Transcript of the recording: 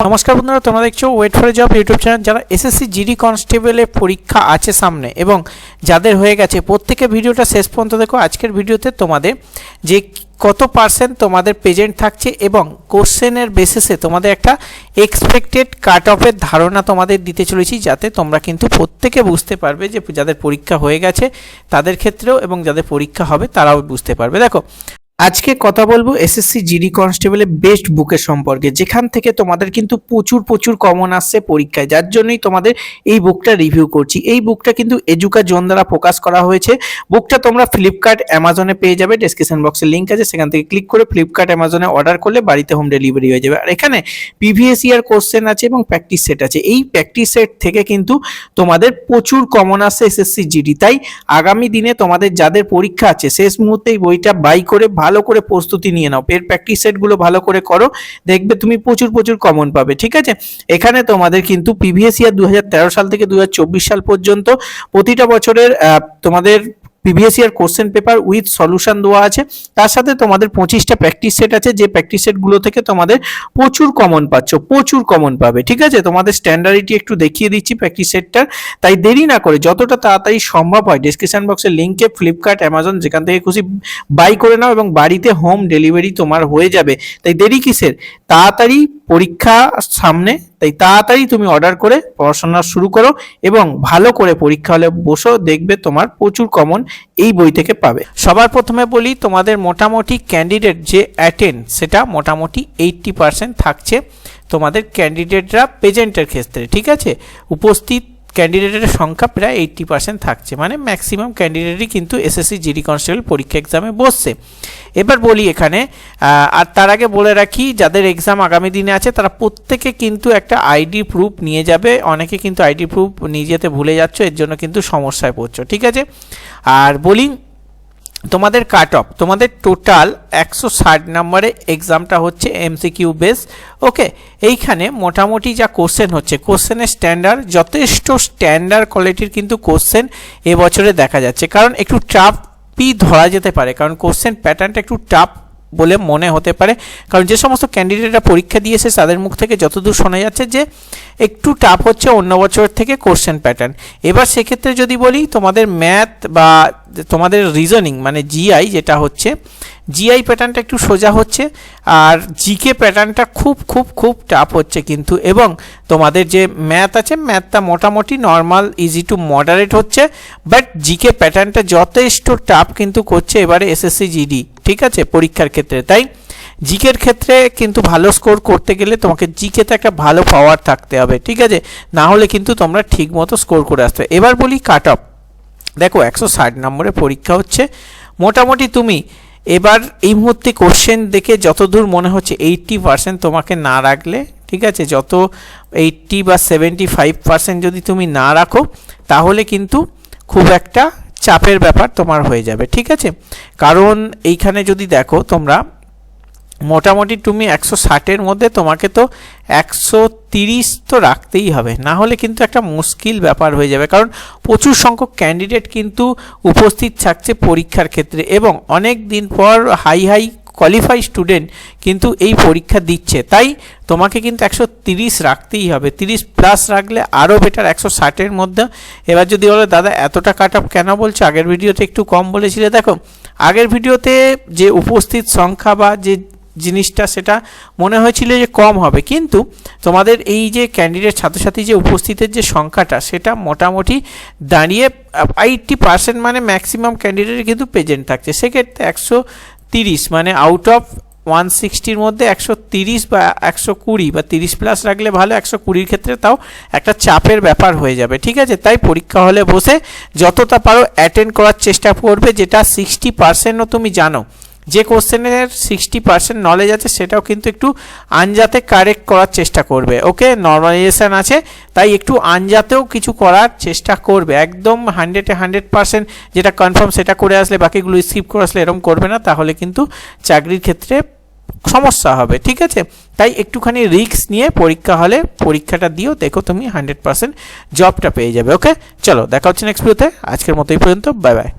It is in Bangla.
নমস্কার বন্ধুরা, তোমরা দেখছ wait for job YouTube channel যারা এসএসসি জিডি কনস্টেবলের পরীক্ষা আছে সামনে এবং যাদের হয়ে গেছে, প্রত্যেকে ভিডিওটা শেষ পর্যন্ত দেখো। আজকের ভিডিওতে তোমাদের যে কত পার্সেন্ট তোমাদের প্রেজেন্ট থাকছে এবং কোশ্চেনের বেসিসে তোমাদের একটা এক্সপেক্টেড কাট অফের ধারণা তোমাদের দিতে চলেছি, যাতে তোমরা কিন্তু প্রত্যেকে বুঝতে পারবে যে যাদের পরীক্ষা হয়ে গেছে তাদের ক্ষেত্রেও এবং যাদের পরীক্ষা হবে তারাও বুঝতে পারবে। দেখো আজকে কথা বলব এসএসসি জিডি কনস্টেবলের বেস্ট বুকের সম্পর্কে। যেখান থেকে তোমাদের কিন্তু প্রচুর প্রচুর কমন আসছে পরীক্ষায়। যার জন্যই তোমাদের এই বুকটা রিভিউ করছি। এই বুকটা কিন্তু এজুকা জোন দ্বারা প্রকাশ করা হয়েছে। বুকটা তোমরা ফ্লিপকার্ট অ্যামাজনে পেয়ে যাবে। ডেসক্রিপশন বক্সের লিঙ্ক আছে। সেখান থেকে ক্লিক করে ফ্লিপকার্ট অ্যামাজনে অর্ডার করলে বাড়িতে হোম ডেলিভারি হয়ে যাবে। আর এখানে প্রিভিয়াস ইয়ার কোশ্চেন আছে এবং প্র্যাকটিস সেট আছে। এই প্র্যাকটিস সেট থেকে কিন্তু তোমাদের প্রচুর কমন আসছে এসএসসি জিডি তাই আগামী দিনে তোমাদের যাদের পরীক্ষা আছে, শেষ মুহূর্তে এই বইটা বাই করে ভালো করে প্রস্তুতি নিয়ে নাও। এর প্র্যাকটিস সেটগুলো ভালো করে করো, দেখবে তুমি প্রচুর প্রচুর কমন পাবে, ঠিক আছে? এখানে তোমাদের কিন্তু প্রিভিয়াস ইয়ার দুই হাজার তেরো সাল থেকে দুই হাজার চব্বিশ সাল পর্যন্ত প্রতিটা বছরের তোমাদের previous year question paper with solution দেওয়া আছে। তার সাথে তোমাদের পঁচিশটা প্র্যাকটিস সেট আছে, যে প্র্যাকটিস সেটগুলো থেকে তোমাদের প্রচুর কমন পাচ্ছ, প্রচুর কমন পাবে, ঠিক আছে? তোমাদের স্ট্যান্ডার্ডিটি একটু দেখিয়ে দিচ্ছি প্র্যাকটিস সেটটার তাই দেরি না করে যতটা তাড়াতাড়ি সম্ভব হয় ডিসক্রিপশন বক্সের লিঙ্কে ফ্লিপকার্ট অ্যামাজন যেখান থেকে খুশি বাই করে নাও এবং বাড়িতে হোম ডেলিভারি তোমার হয়ে যাবে। তাই দেরি কিসের? তাড়াতাড়ি পরীক্ষা সামনে তাই তাড়াতাড়ি তুমি অর্ডার করে পড়াশোনা শুরু করো এবং ভালো করে পরীক্ষা হলে বসো, দেখবে তোমার প্রচুর কমন এই বই থেকে পাবে। সবার প্রথমে বলি, তোমাদের মোটামুটি ক্যান্ডিডেট যে অ্যাটেন্ড সেটা মোটামুটি এইটটি পার্সেন্ট থাকছে তোমাদের ক্যান্ডিডেটরা প্রেজেন্টের ক্ষেত্রে, ঠিক আছে? উপস্থিত ক্যান্ডিডেটের সংখ্যা প্রায় এইট্টি পার্সেন্ট থাকছে। মানে ম্যাক্সিমাম ক্যান্ডিডেটই কিন্তু এসএসসি জিডি কনস্টেবল পরীক্ষা এক্সামে বসছে। এবার বলি এখানে আর তার আগে বলে রাখি, যাদের এক্সাম আগামী দিনে আছে, তারা প্রত্যেকে কিন্তু একটা আইডি প্রুফ নিয়ে যাবে। অনেকে কিন্তু আইডি প্রুফ নিয়ে যেতে ভুলে যাচ্ছ, এর জন্য কিন্তু সমস্যায় পড়ছো, ঠিক আছে? আর বলি তোমাদের কাট অফ তোমাদের টোটাল একশো ষাট নম্বরে এক্সামটা হচ্ছে এমসিকিউ বেস ওকে এইখানে মোটামুটি যা কোশ্চেন হচ্ছে কোশ্চেনের স্ট্যান্ডার্ড যথেষ্ট স্ট্যান্ডার্ড কোয়ালিটির কিন্তু কোশ্চেন এবছরে দেখা যাচ্ছে। কারণ একটু টাফ পি ধরা যেতে পারে, কারণ কোশ্চেন প্যাটার্নটা একটু টাফ বলে মনে হতে পারে। কারণ যে সমস্ত ক্যান্ডিডেটরা পরীক্ষা দিয়েছে, তাদের মুখ থেকে যতদূর শোনা যাচ্ছে যে একটু টাফ হচ্ছে অন্য বছর থেকে কোশ্চেন প্যাটার্ন এবার সেক্ষেত্রে যদি বলি, তোমাদের ম্যাথ বা তোমাদের রিজনিং মানে জিআই যেটা হচ্ছে জিআই প্যাটার্নটা একটু সোজা হচ্ছে, আর জিকে প্যাটার্নটা খুব খুব খুব টাফ হচ্ছে কিন্তু। এবং তোমাদের যে ম্যাথ আছে ম্যাথটা মোটামুটি নর্মাল ইজি টু মডারেট হচ্ছে বাট জিকে প্যাটার্নটা যথেষ্ট টাফ কিন্তু করছে এবারে এসএসসি জিডি ঠিক আছে, পরীক্ষার ক্ষেত্রে। তাই জিকের ক্ষেত্রে কিন্তু ভালো স্কোর করতে গেলে তোমাকে জিকেতে একটা ভালো পাওয়ার থাকতে হবে, ঠিক আছে? না হলে কিন্তু তোমরা ঠিক মতো স্কোর করে আসতে। এবার বলি কাট অফ দেখো, একশো ষাট নম্বরের পরীক্ষা হচ্ছে। মোটামুটি তুমি এবার এই মুহূর্তে কোশ্চেন দেখে যতদূর মনে হচ্ছে এইট্টি পার্সেন্ট তোমাকে না রাখলে, ঠিক আছে? যত এইট্টি বা সেভেন্টি ফাইভ পার্সেন্ট যদি তুমি না রাখো, তাহলে কিন্তু খুব একটা চাপের ব্যাপার তোমার হয়ে যাবে, ঠিক আছে? কারণ এইখানে যদি দেখো তোমরা, মোটামুটি তুমি একশো ষাটের মধ্যে তোমাকে তো একশো তিরিশ তো রাখতেই হবে, না হলে কিন্তু একটা মুশকিল ব্যাপার হয়ে যাবে। কারণ প্রচুর সংখ্যক ক্যান্ডিডেট কিন্তু উপস্থিত থাকছে পরীক্ষার ক্ষেত্রে এবং অনেক দিন পর হাই হাই কোয়ালিফাই স্টুডেন্ট কিন্তু এই পরীক্ষা দিচ্ছে। তাই তোমাকে কিন্তু একশো তিরিশ রাখতেই হবে। তিরিশ প্লাস রাখলে আরও বেটার একশো ষাটের মধ্যে। এবার যদি বলো, দাদা, এতটা কাট অফ কেন বলছো? আগের ভিডিওতে একটু কম বলেছিলে। দেখো, আগের ভিডিওতে যে উপস্থিত সংখ্যা বা যে জিনিসটা, সেটা মনে হয়েছিল যে কম হবে। কিন্তু তোমাদের এই যে ক্যান্ডিডেট ছাত্রছাত্রী যে উপস্থিতের যে সংখ্যাটা, সেটা মোটামুটি দাঁড়িয়ে এইটটি পার্সেন্ট মানে ম্যাক্সিমাম ক্যান্ডিডেট কিন্তু প্রেজেন্ট থাকছে। সেক্ষেত্রে একশো তিরিশ মানে আউট অফ ওয়ান সিক্সটির মধ্যে একশো তিরিশ বা একশো কুড়ি বা তিরিশ প্লাস রাখলে ভালো, একশো কুড়ির ক্ষেত্রে তাও একটা চাপের ব্যাপার হয়ে যাবে, ঠিক আছে? তাই পরীক্ষা হলে বসে যতটা পারো অ্যাটেন্ড করার চেষ্টা করবে, যেটা সিক্সটি পার্সেন্টও তুমি জানো। যে কোশ্চেনের সিক্সটি পার্সেন্ট নলেজ আছে, সেটাও কিন্তু একটু আনজাতে কারেক্ট করার চেষ্টা করবে ওকে নর্মালাইজেশন আছে, তাই একটু আনজাতেও কিছু করার চেষ্টা করবে, একদম হান্ড্রেডে হান্ড্রেড পার্সেন্ট যেটা কনফার্ম সেটা করে আসলে, বাকিগুলো স্কিপ করে আসলে এরকম করবে না, তাহলে কিন্তু চাকরির ক্ষেত্রে সমস্যা হবে, ঠিক আছে? তাই একটুখানি রিস্ক নিয়ে পরীক্ষা হলে পরীক্ষাটা দিও, দেখো তুমি হান্ড্রেড পার্সেন্ট জবটা পেয়ে যাবে ওকে চলো, দেখা হচ্ছে নেক্সট ভিডিওতে আজকের মতো এই পর্যন্ত বাই বাই